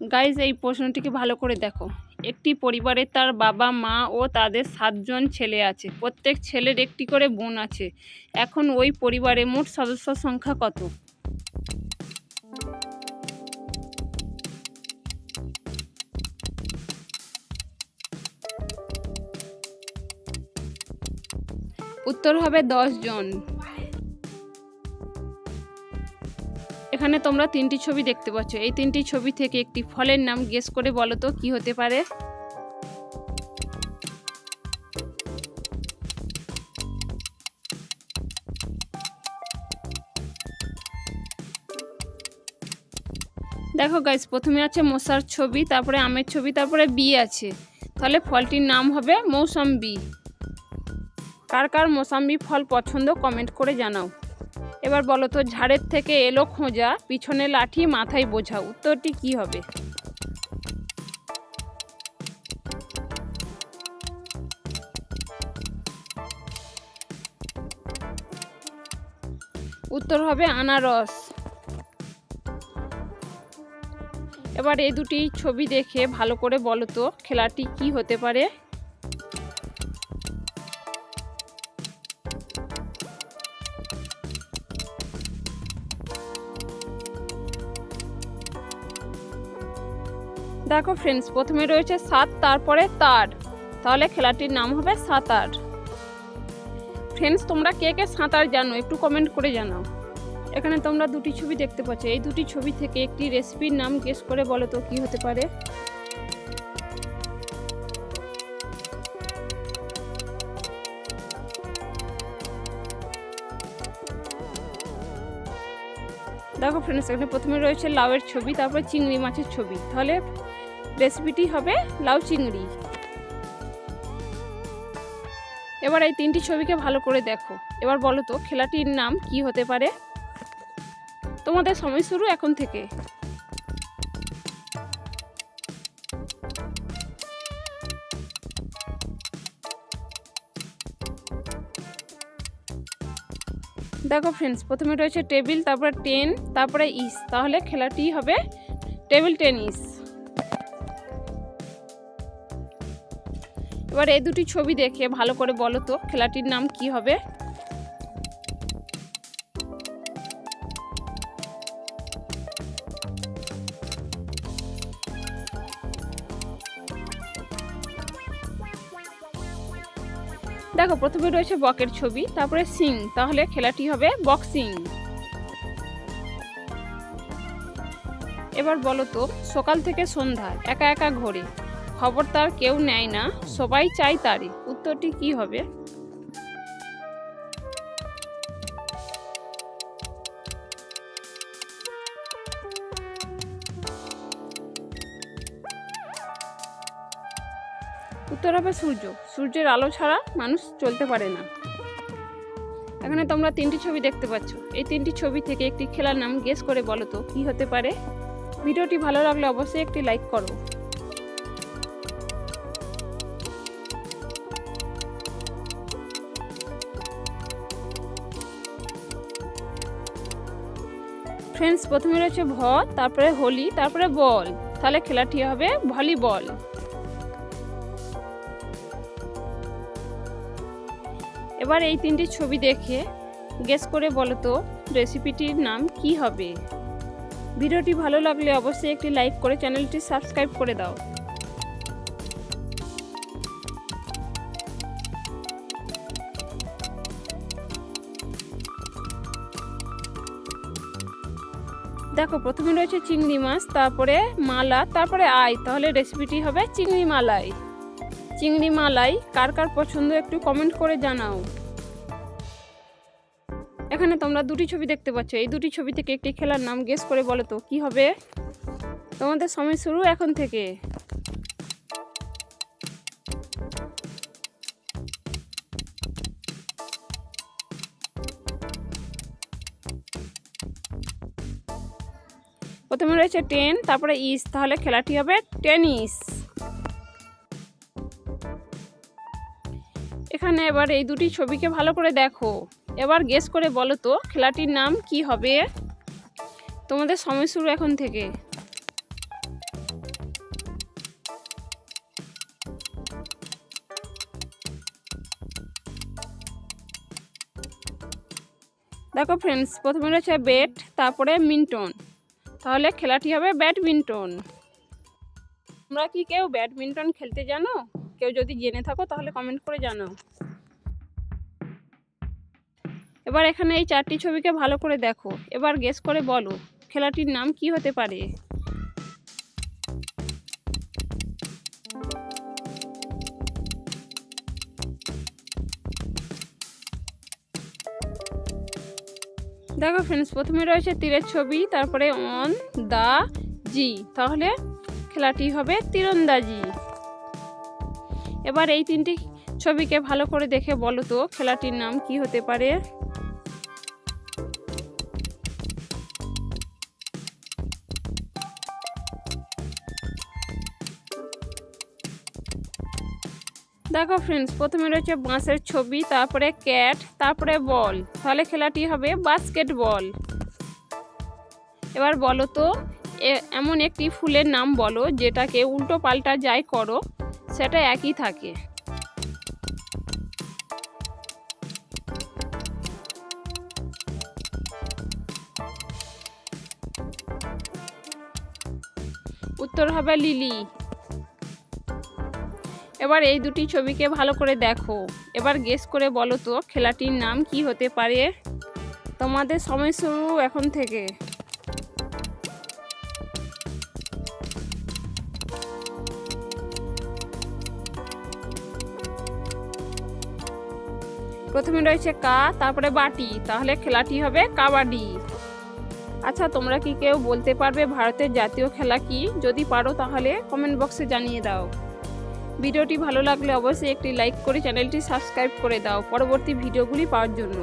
Guys এই প্রশ্নটিকে ভালো করে দেখো। একটি পরিবারে তার বাবা, মা ও তাদের সাতজন ছেলে আছে। প্রত্যেক ছেলের একটি করে বোন আছে। এখন ওই পরিবারে মোট সদস্য সংখ্যা কত? উত্তর হবে দশ জন। এখানে তোমরা তিনটি ছবি দেখতে পাচ্ছ। এই তিনটি ছবি থেকে একটি ফলের নাম গেস করে বলো তো, কি হতে পারে? দেখো গাইস প্রথমে আছে মশার ছবি, তারপরে আমের ছবি, তারপরে বি আছে। তাহলে ফলটির নাম হবে মৌসম্বি। কার কার মৌসাম্বি ফল পছন্দ কমেন্ট করে জানাও। এবার বলো তো, ঝাড়ের থেকে এলো খোঁজা, পিছনে লাঠি মাথায় বোঝা, উত্তরটি কি হবে? উত্তর হবে আনারস। এবার এই দুটি ছবি দেখে ভালো করে বলো তো, খেলাটি কি হতে পারে? দেখো ফ্রেন্ডস প্রথমে রয়েছে সাত, তারপরে তার। তাহলে খেলাটির নাম হবে সাঁতার। ফ্রেন্ডস তোমরা কে কে সাঁতার জানো? একটু কমেন্ট করে জানাও। এখানে তোমরা দুটি ছবি দেখতে পাচ্ছ। এই দুটি ছবি থেকে একটি রেসিপির নাম গেস করে বলো তো, কি হতে পারে? দেখো ফ্রেন্ডস এখানে প্রথমে রয়েছে লাউয়ের ছবি, তারপরে চিংড়ি মাছের ছবি। তাহলে রেসিপিটি হবে লাউ চিংড়ি। এবার এই তিনটি ছবিকে ভালো করে দেখো। এবার বলো তো, খেলাটির নাম কি হতে পারে? তোমাদের সময় শুরু এখন থেকে। দেখো ফ্রেন্ডস প্রথমে রয়েছে টেবিল তারপরে টেন তারপরে ইস তাহলে খেলাটি হবে টেবিল টেনিস এবার এই দুটি ছবি দেখে ভালো করে বলো তো, খেলাটির নাম কি হবে? দেখো, প্রথমে রয়েছে বকের ছবি, তারপরে সিং, তাহলে খেলাটি হবে বক্সিং। এবার বলো তো, সকাল থেকে সন্ধ্যা, একা একা ঘোরে খবর তার কেউ নেয় না, সবাই চাই তারই, উত্তরটি কি হবে? উত্তর হবে সূর্য। সূর্যের আলো ছাড়া মানুষ চলতে পারে না। এখানে তোমরা তিনটি ছবি দেখতে পাচ্ছ। এই তিনটি ছবি থেকে একটি খেলার নাম গেস করে বলো তো, কি হতে পারে? ভিডিওটি ভালো লাগলে অবশ্যই একটি লাইক করো। ফ্রেন্ডস প্রথমে রয়েছে ভ তারপরে হোলি, তারপরে বল। তাহলে খেলাটি হবে ভলিবল। এবার এই তিনটি ছবি দেখে গেস করে বলো তো রেসিপিটির নাম কি হবে? ভিডিওটি ভালো লাগলে অবশ্যই একটি লাইক করে চ্যানেলটি সাবস্ক্রাইব করে দাও। দেখো, প্রথমে রয়েছে চিংড়ি মাছ, তারপরে মালা তারপরে আই। তাহলে রেসিপিটি হবে চিংড়ি মালাই। চিংড়ি মালাই কার কার পছন্দ একটু কমেন্ট করে জানাও। এখানে তোমরা দুটি ছবি দেখতে পাচ্ছ। এই দুটি ছবি থেকে একটি খেলার নাম গেস করে বলো তো, কি হবে? তোমাদের সময় শুরু এখন থেকে। প্রথমে রয়েছে টেন তারপরে ইস তাহলে খেলাটি হবে টেনিস এখানে এবার এই দুটি ছবিকে ভালো করে দেখো। এবার গেস করে বলো তো, খেলাটির নাম কি হবে? তোমাদের সময় শুরু এখন থেকে। দেখো ফ্রেন্ডস প্রথমে রয়েছে ব্যাট তারপরে মিন্টন। তাহলে খেলাটি হবে ব্যাডমিন্টন। তোমরা কি কেউ ব্যাডমিন্টন খেলতে জানো? কেউ যদি জেনে থাকো, তাহলে কমেন্ট করে জানো এবার এখানে এই চারটি ছবিকে ভালো করে দেখো। এবার গেস করে বলো, খেলাটির নাম কি হতে পারে? দেখো ফ্রেন্ডস প্রথমে রয়েছে তীরের ছবি, তারপরে অন দা জি তাহলে খেলাটি হবে তীরন্দাজি। এবার এই তিনটি ছবিকে ভালো করে দেখে বলো তো, খেলাটির নাম কি হতে পারে? দেখো ফ্রেন্ডস প্রথমে রয়েছে বাঁশের ছবি, তারপরে ক্যাট, তারপরে বল। তাহলে খেলাটি হবে বাস্কেটবল। এবার বলো তো এমন একটি ফুলের নাম বলো, যেটাকে উল্টো পাল্টা যাই করো, সেটা একই থাকে। উত্তর হবে লিলি। এবার এই দুটি ছবিকে ভালো করে দেখো। এবার গেস করে বলো তো, খেলাটির নাম কি হতে পারে? তোমাদের সময় শুরু এখন থেকে। প্রথমে রয়েছে কা, তারপরে বাটি। তাহলে খেলাটি হবে কাবাডি। আচ্ছা তোমরা কি কেউ বলতে পারবে ভারতের জাতীয় খেলা কি? যদি পারো তাহলে কমেন্ট বক্সে জানিয়ে দাও। ভিডিওটি ভালো লাগলে অবশ্যই একটি লাইক করে চ্যানেলটি সাবস্ক্রাইব করে দাও। পরবর্তী ভিডিওগুলি পাওয়ার জন্য।